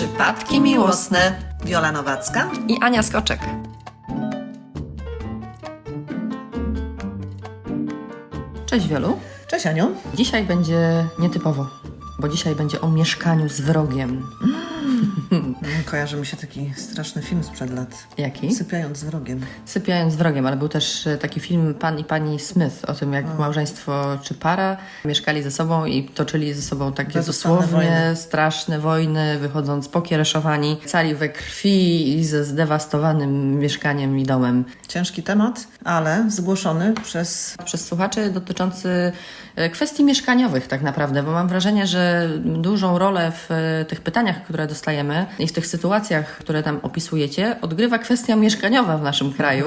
Przypadki miłosne. Wiola Nowacka. I Ania Skoczek. Cześć Wielu. Cześć Aniu. Dzisiaj będzie nietypowo, bo dzisiaj będzie o mieszkaniu z wrogiem. Mm, Kojarzy mi się taki straszny film sprzed lat. Jaki? Sypiając z wrogiem. Sypiając z wrogiem, ale był też e, taki film Pan i Pani Smith o tym, jak małżeństwo czy para mieszkali ze sobą i toczyli ze sobą takie Bezustanne dosłownie wojny. straszne wojny, wychodząc pokiereszowani, cali we krwi i ze zdewastowanym mieszkaniem i domem. Ciężki temat, ale zgłoszony przez Przez słuchaczy dotyczący e, kwestii mieszkaniowych tak naprawdę, bo mam wrażenie, że dużą rolę w e, tych pytaniach, które dostajemy i w tych sytuacjach, które tam opisujecie, odgrywa kwestia mieszkaniowa w naszym kraju,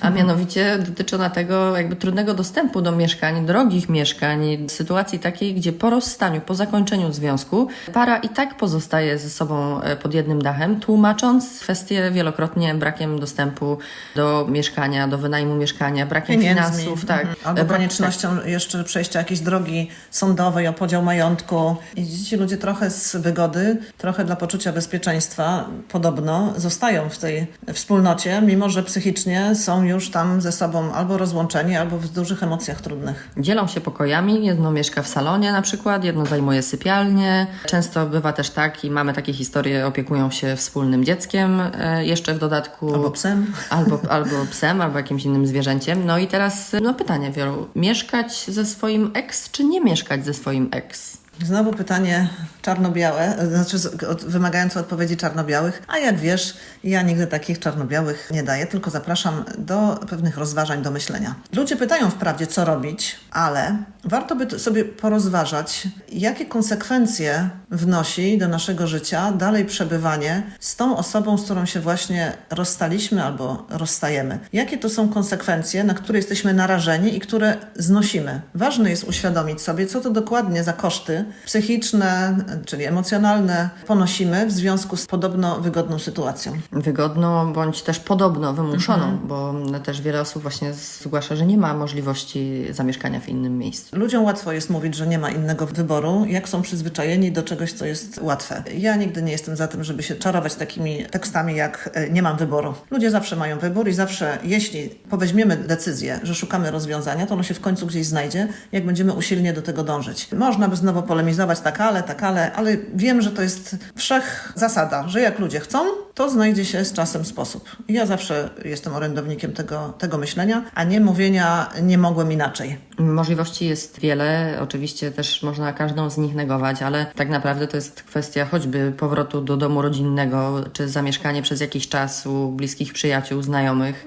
a mianowicie dotyczy ona tego jakby trudnego dostępu do mieszkań, drogich mieszkań, sytuacji takiej, gdzie po rozstaniu, po zakończeniu związku, para i tak pozostaje ze sobą e, pod jednym dachem, tłumacząc kwestię wielokrotnie brakiem dostępu do mieszkania, do wynajmu mieszkania, brakiem pieniędzmi. finansów, tak. Mhm. Albo brak- koniecznością jeszcze przejścia jakiejś drogi sądowej o podział majątku. I ci ludzie trochę z wygody, trochę dla poczucia bezpieczeństwa podobno zostają w tej wspólnocie, mimo że psychicznie są już tam ze sobą albo rozłączeni, albo w dużych emocjach trudnych. Dzielą się pokojami, jedno mieszka w salonie na przykład, jedno zajmuje sypialnię. Często bywa też tak i mamy takie historie, opiekują się wspólnym dzieckiem, e, jeszcze w dodatku. Albo psem. Albo, albo psem, albo jakimś innym zwierzęciem. No i teraz no pytanie wielu. Mieszkać ze swoim ex, czy nie mieszkać ze swoim ex? Znowu pytanie czarno-białe, znaczy wymagające odpowiedzi czarno-białych, a jak wiesz, ja nigdy takich czarno-białych nie daję, tylko zapraszam do pewnych rozważań, do myślenia. Ludzie pytają wprawdzie, co robić, ale warto by sobie porozważać, jakie konsekwencje wnosi do naszego życia dalej przebywanie z tą osobą, z którą się właśnie rozstaliśmy albo rozstajemy. Jakie to są konsekwencje, na które jesteśmy narażeni i które znosimy. Ważne jest uświadomić sobie, co to dokładnie za koszty psychiczne, czyli emocjonalne ponosimy w związku z podobno wygodną sytuacją. Wygodną bądź też podobno wymuszoną, bo też wiele osób właśnie zgłasza, że nie ma możliwości zamieszkania w innym miejscu. Ludziom łatwo jest mówić, że nie ma innego wyboru, jak są przyzwyczajeni do czegoś, co jest łatwe. Ja nigdy nie jestem za tym, żeby się czarować takimi tekstami jak e, nie mam wyboru. Ludzie zawsze mają wybór i zawsze, jeśli poweźmiemy decyzję, że szukamy rozwiązania, to ono się w końcu gdzieś znajdzie, jak będziemy usilnie do tego dążyć. Można by znowu polemizować tak ale, tak ale, ale wiem, że to jest wszech zasada, że jak ludzie chcą, to znajdzie się z czasem sposób. Ja zawsze jestem orędownikiem tego, tego myślenia, a nie mówienia nie mogłem inaczej. Możliwości jest wiele, oczywiście też można każdą z nich negować, ale tak naprawdę to jest kwestia choćby powrotu do domu rodzinnego, czy zamieszkanie przez jakiś czas u bliskich przyjaciół, znajomych.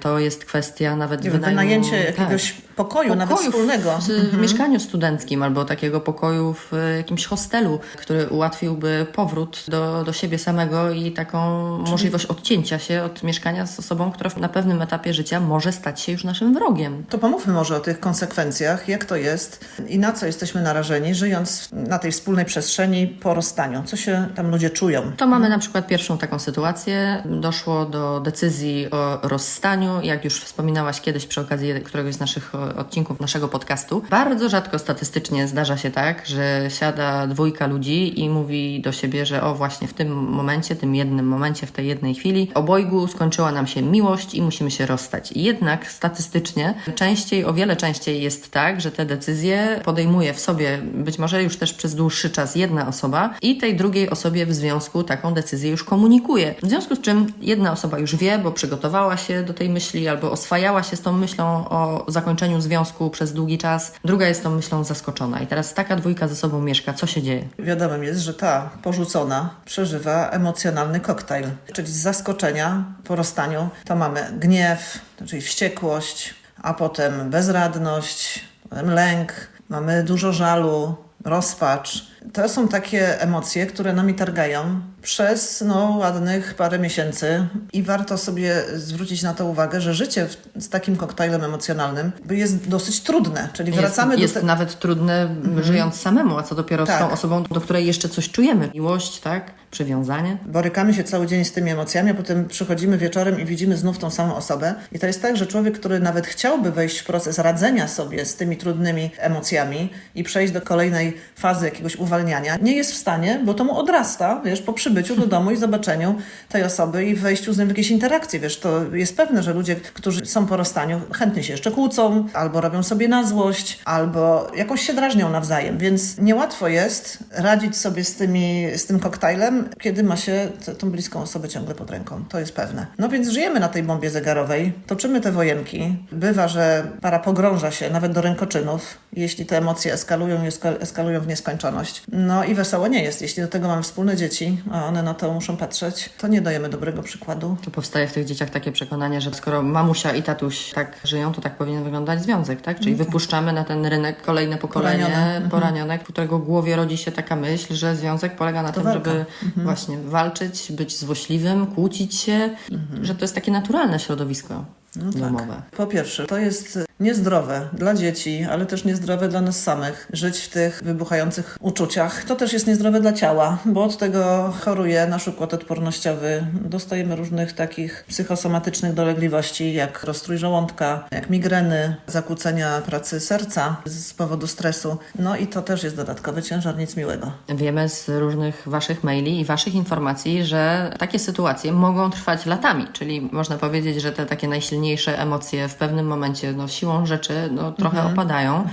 To jest kwestia nawet Mhm. Wynajmu... wynajęcie jakiegoś pokoju, nawet Pokoju wspólnego. W, w mieszkaniu studenckim albo takiego pokoju w e, jakimś hostelu, który ułatwiłby powrót do, do siebie samego i taką możliwość odcięcia się od mieszkania z osobą, która na pewnym etapie życia może stać się już naszym wrogiem. To pomówmy może o tych konsekwencjach, jak to jest i na co jesteśmy narażeni, żyjąc na tej wspólnej przestrzeni po rozstaniu. Co się tam ludzie czują? To mamy na przykład pierwszą taką sytuację. Doszło do decyzji o rozstaniu, jak już wspominałaś kiedyś przy okazji któregoś z naszych odcinków naszego podcastu. Bardzo rzadko statystycznie zdarza się tak, że siada dwójka ludzi i mówi do siebie, że o właśnie w tym momencie, tym jednym momencie, w tej jednej chwili obojgu skończyła nam się miłość i musimy się rozstać. Jednak statystycznie częściej, o wiele częściej jest tak, że te decyzje podejmuje w sobie być może już też przez dłuższy czas jedna osoba i tej drugiej osobie w związku taką decyzję już komunikuje. W związku z czym jedna osoba już wie, bo przygotowała się do tej myśli albo oswajała się z tą myślą o zakończeniu związku przez długi czas, druga jest tą myślą zaskoczona. I teraz taka dwójka ze sobą mieszka. Co się dzieje? Wiadomym jest, że ta porzucona przeżywa emocjonalny koktajl, czyli z zaskoczenia po rozstaniu to mamy gniew, czyli wściekłość, a potem bezradność, potem lęk, mamy dużo żalu, rozpacz. To są takie emocje, które nami targają przez no, ładnych parę miesięcy i warto sobie zwrócić na to uwagę, że życie w, z takim koktajlem emocjonalnym jest dosyć trudne, czyli wracamy jest, jest do te... nawet trudne żyjąc samemu, a co dopiero z Tak. tą osobą, do której jeszcze coś czujemy. Miłość, tak? Przywiązanie. Borykamy się cały dzień z tymi emocjami, a potem przychodzimy wieczorem i widzimy znów tą samą osobę. I to jest tak, że człowiek, który nawet chciałby wejść w proces radzenia sobie z tymi trudnymi emocjami i przejść do kolejnej fazy jakiegoś uwalniania, nie jest w stanie, bo to mu odrasta, wiesz, po przybyciu do domu i zobaczeniu tej osoby i wejściu z nim w jakieś interakcje, wiesz, to jest pewne, że ludzie, którzy są po rozstaniu, chętnie się jeszcze kłócą, albo robią sobie na złość, albo jakoś się drażnią nawzajem, więc niełatwo jest radzić sobie z, tymi, z tym koktajlem, kiedy ma się tą bliską osobę ciągle pod ręką, to jest pewne. No więc żyjemy na tej bombie zegarowej, toczymy te wojenki, bywa, że para pogrąża się nawet do rękoczynów, jeśli te emocje eskalują i eska- eskalują w nieskończoność. No i wesoło nie jest. Jeśli do tego mamy wspólne dzieci, a one na to muszą patrzeć, to nie dajemy dobrego przykładu. Tu powstaje w tych dzieciach takie przekonanie, że skoro mamusia i tatuś tak żyją, to tak powinien wyglądać związek, tak? Czyli wypuszczamy na ten rynek kolejne pokolenie Poranione. poranione, w którego głowie rodzi się taka myśl, że związek polega na tym, walka. żeby właśnie walczyć, być złośliwym, kłócić się, i że to jest takie naturalne środowisko domowe. Po pierwsze, to jest niezdrowe dla dzieci, ale też niezdrowe dla nas samych. Żyć w tych wybuchających uczuciach. To też jest niezdrowe dla ciała, bo od tego choruje nasz układ odpornościowy. Dostajemy różnych takich psychosomatycznych dolegliwości, jak rozstrój żołądka, jak migreny, zakłócenia pracy serca z powodu stresu. No i to też jest dodatkowy ciężar, nic miłego. Wiemy z różnych Waszych maili i Waszych informacji, że takie sytuacje mogą trwać latami, czyli można powiedzieć, że te takie najsilniejsze emocje w pewnym momencie no, siłą rzeczy no, trochę Mhm. opadają,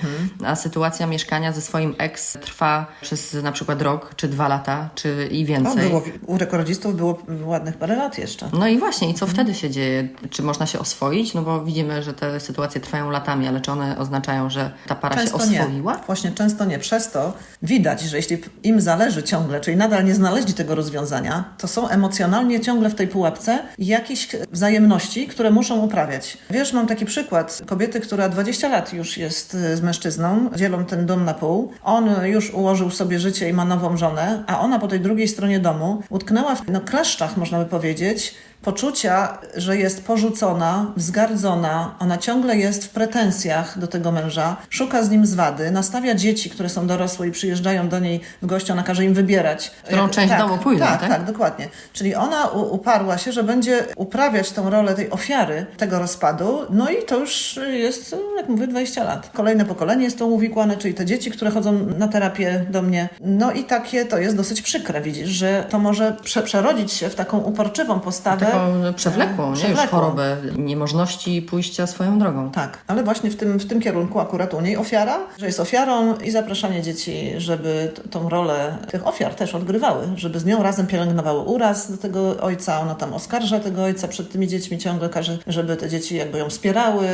a sytuacja mieszkania ze swoim ex trwa przez na przykład rok, czy dwa lata, czy i O, więcej. było, u rekordzistów było ładnych parę lat jeszcze. No i właśnie, i co Mhm. wtedy się dzieje? Czy można się oswoić? No bo widzimy, że te sytuacje trwają latami, ale czy one oznaczają, że ta para się Często nie. oswoiła? Właśnie często nie. Przez to widać, że jeśli im zależy ciągle, czyli nadal nie znaleźli tego rozwiązania, to są emocjonalnie ciągle w tej pułapce jakieś wzajemności, które muszą uprawiać. Wiesz, mam taki przykład kobiety, która 20 lat już jest y, z mężczyzną, dzielą ten dom na pół. On już ułożył sobie życie i ma nową żonę, a ona po tej drugiej stronie domu utknęła w no, kleszczach, można by powiedzieć, poczucia, że jest porzucona, wzgardzona, ona ciągle jest w pretensjach do tego męża, szuka z nim zwady, nastawia dzieci, które są dorosłe i przyjeżdżają do niej w gości, ona każe im wybierać. Którą Jak- część domu pójdą, tak? tak? Tak, dokładnie. Czyli ona uparła się, że będzie uprawiać tą rolę tej ofiary tego rozpadu, no i to już jest, jak mówię, 20 lat. Kolejne pokolenie jest to uwikłane, czyli te dzieci, które chodzą na terapię do mnie. No i takie to jest dosyć przykre, widzisz, że to może prze przerodzić się w taką uporczywą postawę. Taką no, przewlekłą, nie? Już chorobę niemożności pójścia swoją drogą. Tak, ale właśnie w tym, w tym kierunku akurat u niej ofiara, że jest ofiarą i zapraszanie dzieci, żeby tą rolę tych ofiar też odgrywały, żeby z nią razem pielęgnowały uraz do tego ojca, ona tam oskarża tego ojca przed tymi dziećmi ciągle, każe, żeby te dzieci jakby ją wspierały,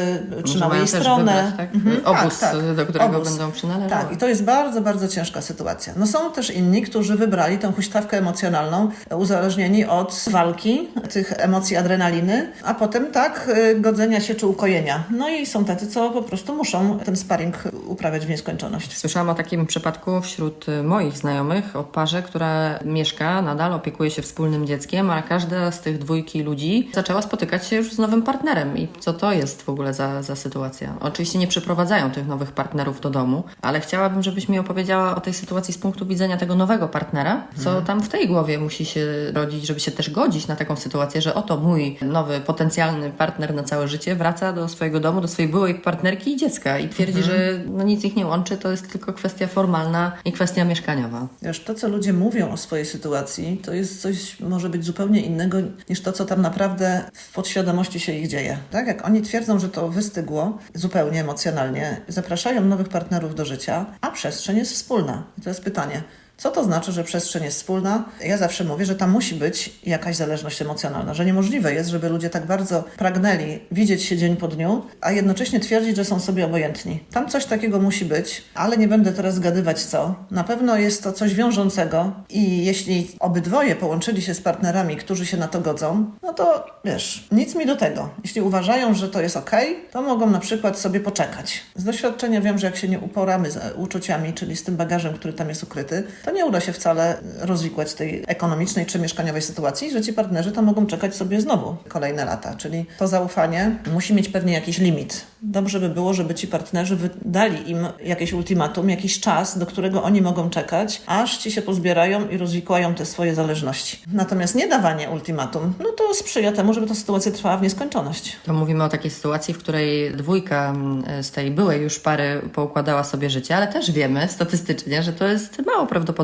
trzymały jej stronę. wybrać, tak? Mhm, Obóz, tak, tak. do którego Obóz. będą przynależały. Tak, i to jest bardzo, bardzo ciężka sytuacja. No są też inni, którzy wybrali tę huśtawkę emocjonalną, uzależnieni od walki, tych emocji adrenaliny, a potem tak, y, godzenia się czy ukojenia. No i są tacy, co po prostu muszą ten sparring uprawiać w nieskończoność. Słyszałam o takim przypadku wśród moich znajomych o parze, która mieszka, nadal opiekuje się wspólnym dzieckiem, a każda z tych dwójki ludzi zaczęła spotykać się już z nowym partnerem. I co to jest w ogóle za, za sytuacja? Oczywiście nie przyprowadzają tych nowych partnerów do domu, ale chciałabym, żebyś mi opowiedziała o tej sytuacji z punktu widzenia tego nowego partnera, co tam w tej głowie musi się rodzić, żeby się też godzić na taką sytuację, że oto mój nowy potencjalny partner na całe życie wraca do swojego domu, do swojej byłej partnerki i dziecka i twierdzi, że no nic ich nie łączy, to jest tylko kwestia formalna i kwestia mieszkaniowa. Wiesz, to, co ludzie mówią o swojej sytuacji, to jest coś, może być zupełnie innego niż to, co tam naprawdę w podświadomości się ich dzieje. Tak? Jak oni twierdzą, że to wystygło zupełnie emocjonalnie, zapraszają nowych partnerów do życia, a przestrzeń jest wspólna. I to jest pytanie. Co to znaczy, że przestrzeń jest wspólna? Ja zawsze mówię, że tam musi być jakaś zależność emocjonalna, że niemożliwe jest, żeby ludzie tak bardzo pragnęli widzieć się dzień po dniu, a jednocześnie twierdzić, że są sobie obojętni. Tam coś takiego musi być, ale nie będę teraz zgadywać co. Na pewno jest to coś wiążącego i jeśli obydwoje połączyli się z partnerami, którzy się na to godzą, no to wiesz, nic mi do tego. Jeśli uważają, że to jest ok, to mogą na przykład sobie poczekać. Z doświadczenia wiem, że jak się nie uporamy z uczuciami, czyli z tym bagażem, który tam jest ukryty, to nie uda się wcale rozwikłać tej ekonomicznej czy mieszkaniowej sytuacji, że ci partnerzy to mogą czekać sobie znowu kolejne lata. Czyli to zaufanie musi mieć pewnie jakiś limit. dobrze by było, żeby ci partnerzy dali im jakieś ultimatum, jakiś czas, do którego oni mogą czekać, aż ci się pozbierają i rozwikłają te swoje zależności. Natomiast nie dawanie ultimatum, no to sprzyja temu, żeby ta sytuacja trwała w nieskończoność. To mówimy o takiej sytuacji, w której dwójka mm, z tej byłej już pary poukładała sobie życie, ale też wiemy statystycznie, że to jest mało prawdopodobne,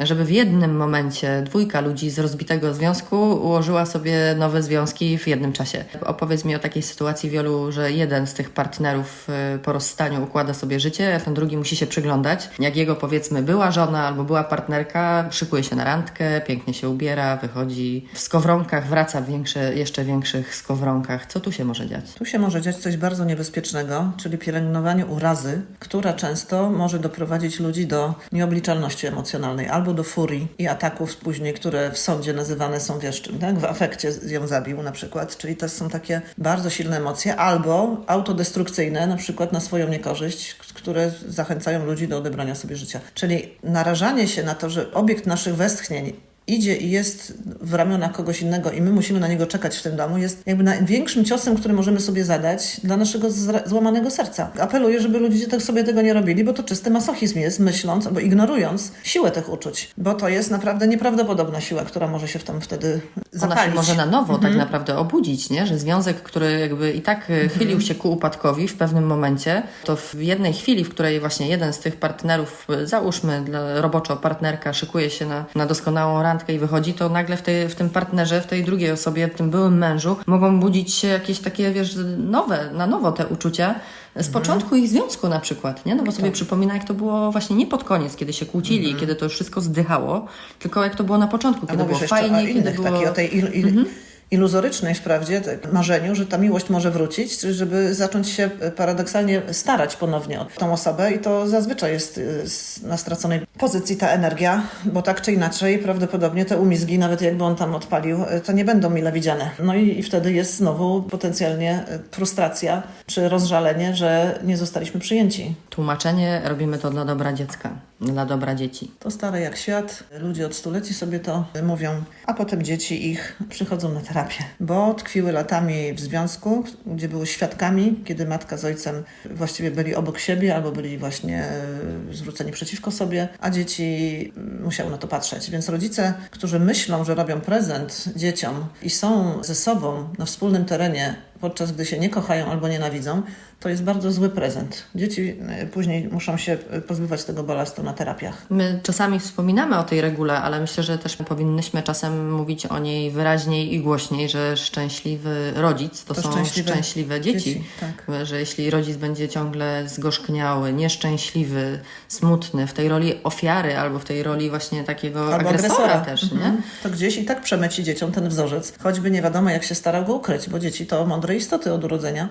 żeby w jednym momencie dwójka ludzi z rozbitego związku ułożyła sobie nowe związki w jednym czasie. Opowiedz mi o takiej sytuacji wielu, że jeden z tych partnerów y, po rozstaniu układa sobie życie, a ten drugi musi się przyglądać. Jak jego powiedzmy była żona albo była partnerka, szykuje się na randkę, pięknie się ubiera, wychodzi w skowronkach, wraca w większe, jeszcze większych skowronkach. Co tu się może dziać? Tu się może dziać coś bardzo niebezpiecznego, czyli pielęgnowanie urazy, która często może doprowadzić ludzi do nieobliczalności emocjonalnej albo do furii i ataków później, które w sądzie nazywane są wiesz czym, tak? W afekcie ją zabił na przykład, czyli to są takie bardzo silne emocje, albo autodestrukcyjne, na przykład na swoją niekorzyść, które zachęcają ludzi do odebrania sobie życia. Czyli narażanie się na to, że obiekt naszych westchnień idzie i jest w ramionach kogoś innego i my musimy na niego czekać w tym domu, jest jakby największym ciosem, który możemy sobie zadać dla naszego złamanego serca. Apeluję, żeby ludzie tak sobie tego nie robili, bo to czysty masochizm jest, myśląc albo ignorując siłę tych uczuć, bo to jest naprawdę nieprawdopodobna siła, która może się w tam wtedy zapalić. Ona się może na nowo mhm. tak naprawdę obudzić, nie? że związek, który jakby i tak mhm. chylił się ku upadkowi w pewnym momencie, to w jednej chwili, w której właśnie jeden z tych partnerów, załóżmy dla roboczo partnerka, szykuje się na, na doskonałą ranę, randkę i wychodzi, to nagle w, tej, w tym partnerze, w tej drugiej osobie, w tym byłym mężu mogą budzić się jakieś takie, wiesz, nowe, na nowo te uczucia z mhm. początku ich związku na przykład, nie? No bo sobie tak. przypomina, jak to było właśnie nie pod koniec, kiedy się kłócili, mhm. kiedy to już wszystko zdychało, tylko jak to było na początku, kiedy było fajnie, kiedy było... Taki, o tej il, il, mhm iluzorycznej wprawdzie, marzeniu, że ta miłość może wrócić, żeby zacząć się paradoksalnie starać ponownie o tą osobę i to zazwyczaj jest y, na straconej pozycji ta energia, bo tak czy inaczej prawdopodobnie te umizgi, nawet jakby on tam odpalił, y, to nie będą mile widziane. No i, i wtedy jest znowu potencjalnie y, frustracja czy rozżalenie, że nie zostaliśmy przyjęci. Tłumaczenie robimy to dla dobra dziecka, dla dobra dzieci. To stare jak świat, ludzie od stuleci sobie to mówią, a potem dzieci ich przychodzą na terapię bo tkwiły latami w związku, gdzie były świadkami, kiedy matka z ojcem właściwie byli obok siebie albo byli właśnie e, zwróceni przeciwko sobie, a dzieci musiały na to patrzeć. Więc rodzice, którzy myślą, że robią prezent dzieciom i są ze sobą na wspólnym terenie, podczas gdy się nie kochają albo nienawidzą, to jest bardzo zły prezent. Dzieci e, później muszą się e, pozbywać tego balastu na terapiach. My czasami wspominamy o tej regule, ale myślę, że też powinnyśmy czasem mówić o niej wyraźniej i głośniej, że szczęśliwy rodzic to, to są szczęśliwe, szczęśliwe dzieci. dzieci tak. Że jeśli rodzic będzie ciągle zgorzkniały, nieszczęśliwy, smutny w tej roli ofiary albo w tej roli właśnie takiego albo agresora, agresora też, mhm. nie? To gdzieś i tak przemyci dzieciom ten wzorzec, choćby nie wiadomo jak się starał go ukryć, bo dzieci to mądre istoty od urodzenia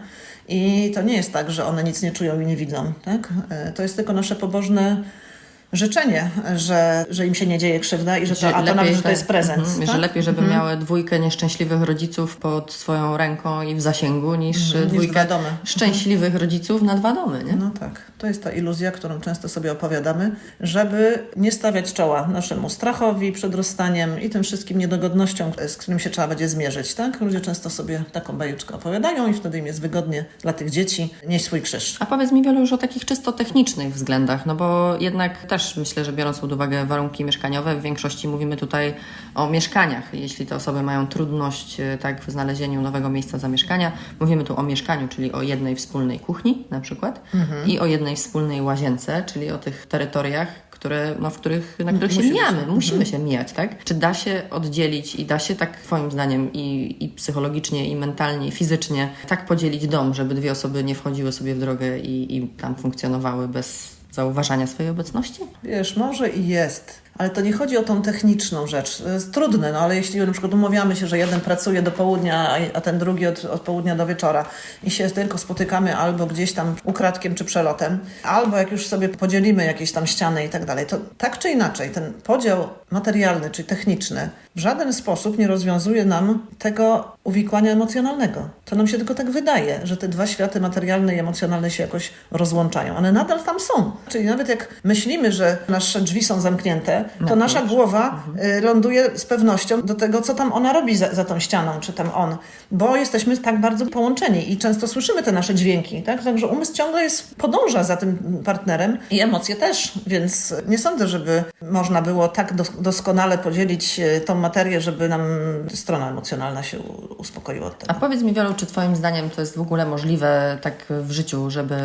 i to nie jest tak, że one nic nie czują i nie widzą. Tak? E, to jest tylko nasze pobożne życzenie, że, że im się nie dzieje krzywda i że to, a to nawet, że to jest prezent. Mhm, tak? Że lepiej, żeby mhm. miały dwójkę nieszczęśliwych rodziców pod swoją ręką i w zasięgu, niż mhm, dwójkę niż szczęśliwych rodziców na dwa domy. Nie? No tak. To jest ta iluzja, którą często sobie opowiadamy, żeby nie stawiać czoła naszemu strachowi przed rozstaniem i tym wszystkim niedogodnościom, z którym się trzeba będzie zmierzyć. Tak? Ludzie często sobie taką bajuczkę opowiadają i wtedy im jest wygodnie dla tych dzieci nieść swój krzyż. A powiedz mi wielu już o takich czysto technicznych względach, no bo jednak też myślę, że biorąc pod uwagę warunki mieszkaniowe, w większości mówimy tutaj o mieszkaniach. Jeśli te osoby mają trudność e, tak, w znalezieniu nowego miejsca zamieszkania, mówimy tu o mieszkaniu, czyli o jednej wspólnej kuchni na przykład mhm. i o jednej wspólnej łazience, czyli o tych terytoriach, które, no, w których, na których musimy się mijamy, się. musimy mhm. się mijać, tak? Czy da się oddzielić i da się tak, Twoim zdaniem, i, i psychologicznie, i mentalnie, i fizycznie, tak podzielić dom, żeby dwie osoby nie wchodziły sobie w drogę i, i tam funkcjonowały bez zauważania swojej obecności? Wiesz, może i jest. Ale to nie chodzi o tą techniczną rzecz. To jest trudne, no ale jeśli na przykład umawiamy się, że jeden pracuje do południa, a ten drugi od, od południa do wieczora i się tylko spotykamy albo gdzieś tam ukradkiem czy przelotem, albo jak już sobie podzielimy jakieś tam ściany i tak dalej, to tak czy inaczej ten podział materialny czy techniczny w żaden sposób nie rozwiązuje nam tego uwikłania emocjonalnego. To nam się tylko tak wydaje, że te dwa światy materialne i emocjonalne się jakoś rozłączają. One nadal tam są. Czyli nawet jak myślimy, że nasze drzwi są zamknięte, to nasza głowa y, ląduje z pewnością do tego, co tam ona robi za, za tą ścianą, czy tam on, bo jesteśmy tak bardzo połączeni i często słyszymy te nasze dźwięki, tak? Także umysł ciągle jest, podąża za tym partnerem i emocje też, więc nie sądzę, żeby można było tak dos- doskonale podzielić y, tą materię, żeby nam strona emocjonalna się uspokoiła od tego. A powiedz mi, Wielu, czy Twoim zdaniem to jest w ogóle możliwe tak w życiu, żeby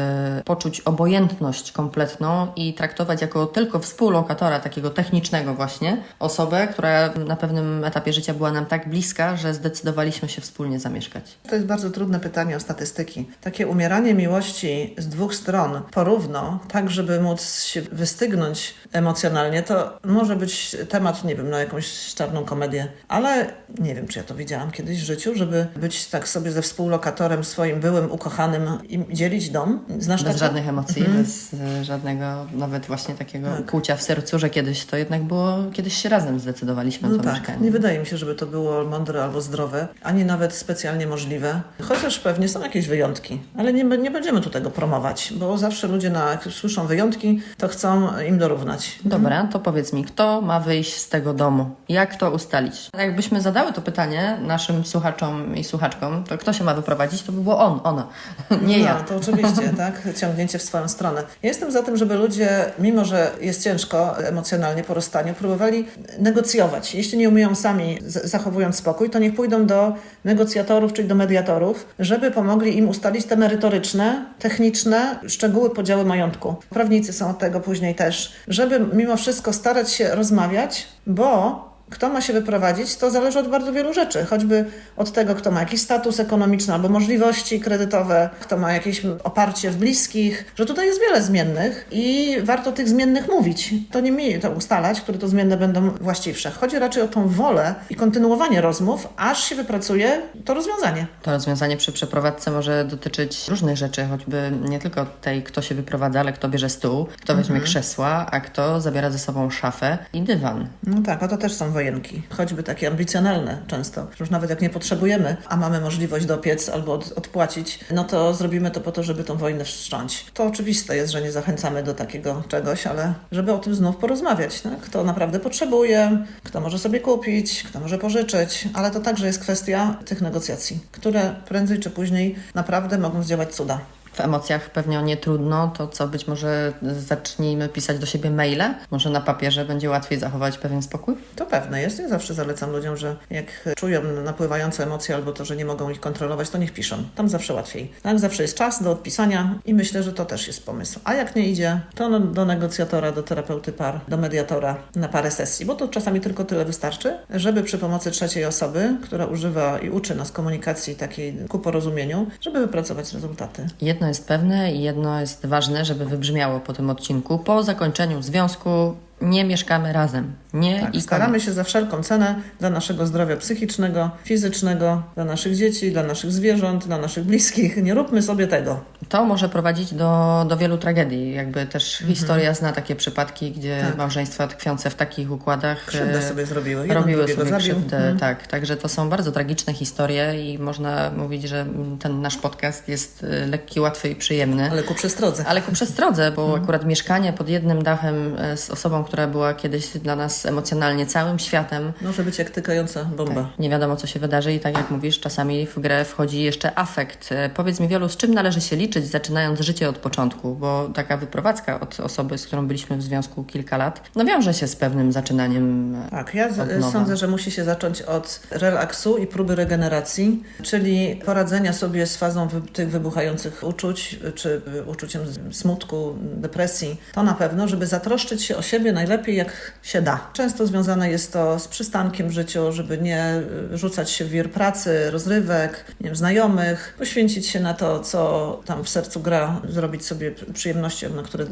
poczuć obojętność kompletną i traktować jako tylko współlokatora, takiego technicznego właśnie, osobę, która na pewnym etapie życia była nam tak bliska, że zdecydowaliśmy się wspólnie zamieszkać? To jest bardzo trudne pytanie o statystyki. Takie umieranie miłości z dwóch stron porówno, tak żeby móc się wystygnąć emocjonalnie, to może być temat, nie wiem, na jakąś czarną komedię, ale nie wiem, czy ja to widziałam kiedyś w życiu, żeby być tak sobie ze współlokatorem swoim byłym, ukochanym i dzielić dom. Znasz Bez takie? żadnych emocji, bez e, żadnego nawet właśnie takiego kłucia w sercu, że kiedyś to jednak było, kiedyś się razem zdecydowaliśmy na No to tak, mieszkanie. nie wydaje mi się, żeby to było mądre albo zdrowe, ani nawet specjalnie możliwe. Chociaż pewnie są jakieś wyjątki, ale nie, nie będziemy tu tego promować, bo zawsze ludzie, na, jak słyszą wyjątki, to chcą im dorównać. Dobra, to powiedz mi, kto ma wyjść z tego domu? Jak to ustalić? Jakbyśmy zadały to pytanie naszym słuchaczom i słuchaczkom, to kto się ma wyprowadzić, to by było on, ona, nie no, ja. to oczywiście, tak? Ciągnięcie w swoją stronę. Ja jestem za tym, żeby ludzie, mimo że jest ciężko emocjonalnie po rozstaniu, próbowali negocjować. Jeśli nie umieją sami, zachowując spokój, to niech pójdą do negocjatorów, czyli do mediatorów, żeby pomogli im ustalić te merytoryczne, techniczne szczegóły podziału majątku. Prawnicy są od tego później też, żeby mimo wszystko starać się rozmawiać, bo kto ma się wyprowadzić, to zależy od bardzo wielu rzeczy. Choćby od tego, kto ma jakiś status ekonomiczny albo możliwości kredytowe, kto ma jakieś oparcie w bliskich, że tutaj jest wiele zmiennych i warto tych zmiennych mówić. To nie mi to ustalać, które to zmienne będą właściwsze. Chodzi raczej o tą wolę i kontynuowanie rozmów, aż się wypracuje to rozwiązanie. To rozwiązanie przy przeprowadzce może dotyczyć różnych rzeczy, choćby nie tylko tej, kto się wyprowadza, ale kto bierze stół, kto weźmie krzesła, a kto zabiera ze sobą szafę i dywan. No tak, a to też są wojenki, choćby takie ambicjonalne często. Już nawet jak nie potrzebujemy, a mamy możliwość dopiec albo od, odpłacić, no to zrobimy to po to, żeby tą wojnę wstrząć. To oczywiste jest, że nie zachęcamy do takiego czegoś, ale żeby o tym znów porozmawiać, tak? kto naprawdę potrzebuje, kto może sobie kupić, kto może pożyczyć, ale to także jest kwestia tych negocjacji, które prędzej czy później naprawdę mogą zdziałać cuda. W emocjach pewnie nie trudno, to co być może zacznijmy pisać do siebie maile? Może na papierze będzie łatwiej zachować pewien spokój? To pewne jest. Ja zawsze zalecam ludziom, że jak czują napływające emocje albo to, że nie mogą ich kontrolować, to niech piszą. Tam zawsze łatwiej. Tak, zawsze jest czas do odpisania i myślę, że to też jest pomysł. A jak nie idzie, to no, do negocjatora, do terapeuty par, do mediatora na parę sesji, bo to czasami tylko tyle wystarczy, żeby przy pomocy trzeciej osoby, która używa i uczy nas komunikacji takiej ku porozumieniu, żeby wypracować rezultaty. Jedno jest pewne i jedno jest ważne, żeby wybrzmiało po tym odcinku. Po zakończeniu związku nie mieszkamy razem. Nie Tak, i staramy się za wszelką cenę dla naszego zdrowia psychicznego, fizycznego, dla naszych dzieci, dla naszych zwierząt, dla naszych bliskich. Nie róbmy sobie tego. To może prowadzić do, do wielu tragedii. Jakby też historia zna takie przypadki, gdzie Mhm. Tak. małżeństwa tkwiące w takich układach Krzywdę e, sobie zrobiły. Jeden robiły sobie zabił. krzywdę. Mhm. Tak, także to są bardzo tragiczne historie i można mówić, że ten nasz podcast jest e, lekki, łatwy i przyjemny. Ale ku przestrodze. Ale ku przestrodze, bo Mhm. akurat mieszkanie pod jednym dachem e, z osobą, która była kiedyś dla nas emocjonalnie całym światem, Może być jak tykająca bomba. nie wiadomo, co się wydarzy i tak jak mówisz, czasami w grę wchodzi jeszcze afekt. E, Powiedz mi, Wielu, z czym należy się liczyć, zaczynając życie od początku? Bo taka wyprowadzka od osoby, z którą byliśmy w związku kilka lat, no wiąże się z pewnym zaczynaniem. Tak, ja sądzę, że musi się zacząć od relaksu i próby regeneracji, czyli poradzenia sobie z fazą wy, tych wybuchających uczuć, czy uczuciem smutku, depresji. To na pewno, żeby zatroszczyć się o siebie najlepiej jak się da. Często związane jest to z przystankiem w życiu, żeby nie y, rzucać się w wir pracy, rozrywek, nie wiem, znajomych, poświęcić się na to, co tam w sercu gra, zrobić sobie przyjemności, na które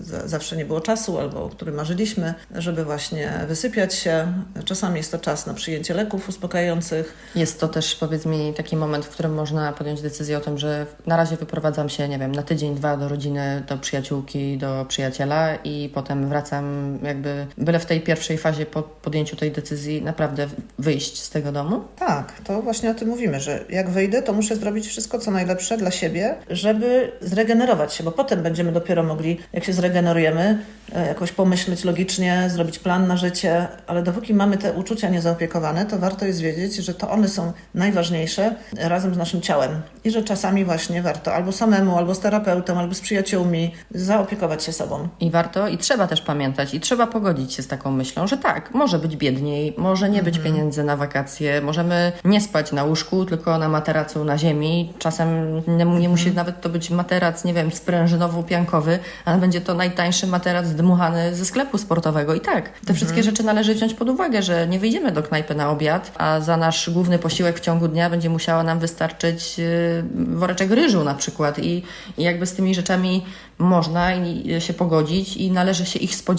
za- zawsze nie było czasu albo o którym marzyliśmy, żeby właśnie wysypiać się. Czasami jest to czas na przyjęcie leków uspokajających. Jest to też, powiedz mi, taki moment, w którym można podjąć decyzję o tym, że na razie wyprowadzam się, nie wiem, na tydzień, dwa do rodziny, do przyjaciółki, do przyjaciela i potem wracam jakby byle w tej pierwszej fazie po podjęciu tej decyzji naprawdę wyjść z tego domu? Tak, to właśnie o tym mówimy, że jak wyjdę, to muszę zrobić wszystko, co najlepsze dla siebie, żeby zregenerować się, bo potem będziemy dopiero mogli, jak się zregenerujemy, e, jakoś pomyśleć logicznie, zrobić plan na życie, ale dopóki mamy te uczucia niezaopiekowane, to warto jest wiedzieć, że to one są najważniejsze razem z naszym ciałem i że czasami właśnie warto albo samemu, albo z terapeutą, albo z przyjaciółmi zaopiekować się sobą. I warto, i trzeba też pamiętać, i trzeba pogodzić się z taką myślą, że tak, może być biedniej, może nie być pieniędzy na wakacje, możemy nie spać na łóżku, tylko na materacu na ziemi. Czasem nie, nie musi nawet to być materac, nie wiem, sprężynowo-piankowy, ale będzie to najtańszy materac dmuchany ze sklepu sportowego. I tak, te wszystkie rzeczy należy wziąć pod uwagę, że nie wyjdziemy do knajpy na obiad, a za nasz główny posiłek w ciągu dnia będzie musiała nam wystarczyć yy, woreczek ryżu na przykład. I, I jakby z tymi rzeczami można się pogodzić i należy się ich spodziewać,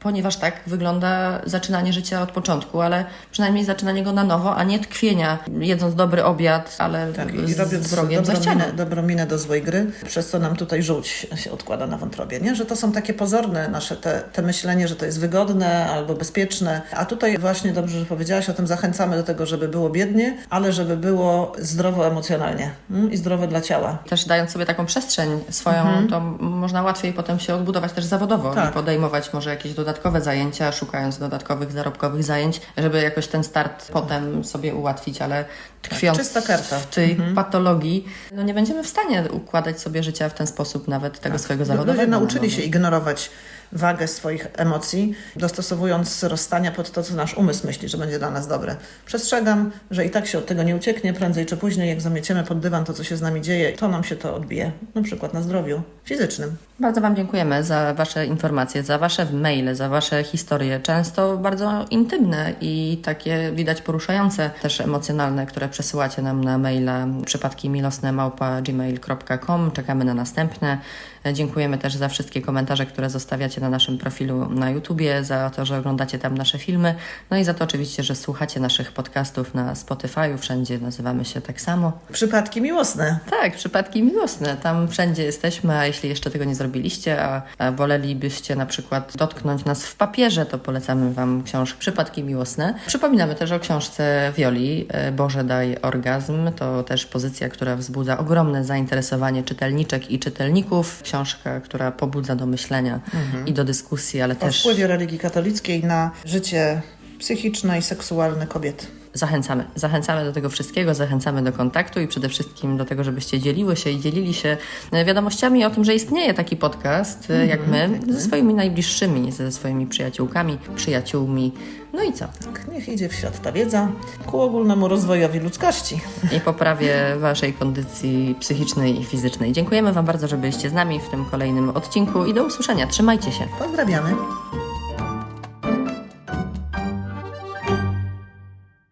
ponieważ tak wygląda zaczynanie życia od początku, ale przynajmniej zaczynanie go na nowo, a nie tkwienia, jedząc dobry obiad, ale Tak, i robiąc z wrogiem za dobrą ścianą. minę, dobrą minę do złej gry, przez co nam tutaj żółć się odkłada na wątrobie, nie? Że to są takie pozorne nasze te, te myślenie, że to jest wygodne albo bezpieczne, a tutaj właśnie dobrze, że powiedziałaś o tym, zachęcamy do tego, żeby było biednie, ale żeby było zdrowo emocjonalnie mm? i zdrowe dla ciała. Też dając sobie taką przestrzeń swoją, to m- można łatwiej potem się odbudować też zawodowo Tak. i podejmować może jakieś dodatkowe zajęcia, szukając dodatkowych, zarobkowych zajęć, żeby jakoś ten start potem sobie ułatwić, ale tkwiąc karta. w tej patologii, no nie będziemy w stanie układać sobie życia w ten sposób, nawet tego swojego zawodowego. Ludzie no, nauczyli no, się ignorować wagę swoich emocji, dostosowując rozstania pod to, co nasz umysł myśli, że będzie dla nas dobre. Przestrzegam, że i tak się od tego nie ucieknie, prędzej czy później, jak zamieciemy pod dywan to, co się z nami dzieje, to nam się to odbije, na przykład na zdrowiu fizycznym. Bardzo Wam dziękujemy za Wasze informacje, za Wasze maile, za Wasze historie, często bardzo intymne i takie widać poruszające, też emocjonalne, które przesyłacie nam na maila przypadki milosne gmail.com. Czekamy na następne. Dziękujemy też za wszystkie komentarze, które zostawiacie na naszym profilu na YouTubie, za to, że oglądacie tam nasze filmy, no i za to oczywiście, że słuchacie naszych podcastów na Spotify'u, wszędzie nazywamy się tak samo. Przypadki miłosne. Tak, przypadki miłosne. Tam wszędzie jesteśmy, a jeśli jeszcze tego nie zrobiliście, a, a wolelibyście na przykład dotknąć nas w papierze, to polecamy Wam książkę Przypadki miłosne. Przypominamy też o książce Wioli e, Boże daj orgazm. To też pozycja, która wzbudza ogromne zainteresowanie czytelniczek i czytelników. Książka, która pobudza do myślenia i do dyskusji, ale O też wpływie religii katolickiej na życie psychiczne i seksualne kobiet. Zachęcamy. Zachęcamy do tego wszystkiego, zachęcamy do kontaktu i przede wszystkim do tego, żebyście dzieliły się i dzielili się e, wiadomościami o tym, że istnieje taki podcast e, jak my, ze swoimi najbliższymi, ze swoimi przyjaciółkami, przyjaciółmi. No i co? Tak, niech idzie w świat ta wiedza ku ogólnemu rozwojowi ludzkości. I poprawie Waszej kondycji psychicznej i fizycznej. Dziękujemy Wam bardzo, że byliście z nami w tym kolejnym odcinku i do usłyszenia. Trzymajcie się. Pozdrawiamy.